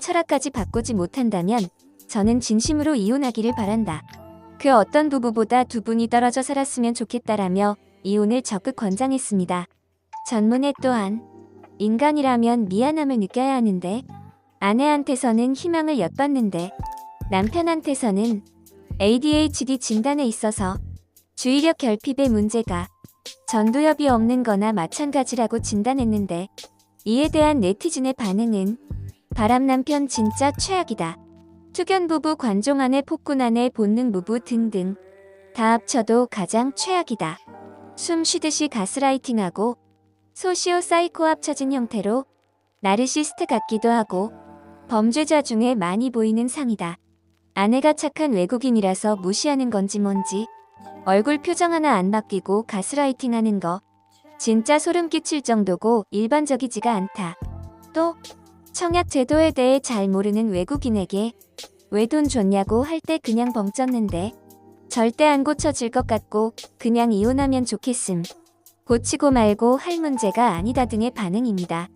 철학까지 바꾸지 못한다면 저는 진심으로 이혼하기를 바란다. 그 어떤 부부보다 두 분이 떨어져 살았으면 좋겠다라며 이혼을 적극 권장했습니다. 전문에 또한 인간이라면 미안함을 느껴야 하는데 아내한테서는 희망을 엿봤는데 남편한테서는 ADHD 진단에 있어서 주의력 결핍의 문제가 전두엽이 없는 거나 마찬가지라고 진단했는데 이에 대한 네티즌의 반응은 바람 남편 진짜 최악이다. 투견 부부 관종 안에 폭군 안에 본능 부부 등등 다 합쳐도 가장 최악이다. 숨 쉬듯이 가스라이팅하고 소시오 사이코 합쳐진 형태로 나르시스트 같기도 하고 범죄자 중에 많이 보이는 상이다. 아내가 착한 외국인이라서 무시하는 건지 뭔지 얼굴 표정 하나 안 바뀌고 가스라이팅 하는 거 진짜 소름 끼칠 정도고 일반적이지가 않다. 또 청약 제도에 대해 잘 모르는 외국인에게 왜 돈 줬냐고 할 때 그냥 벙쪘는데 절대 안 고쳐질 것 같고 그냥 이혼하면 좋겠음. 고치고 말고 할 문제가 아니다 등의 반응입니다.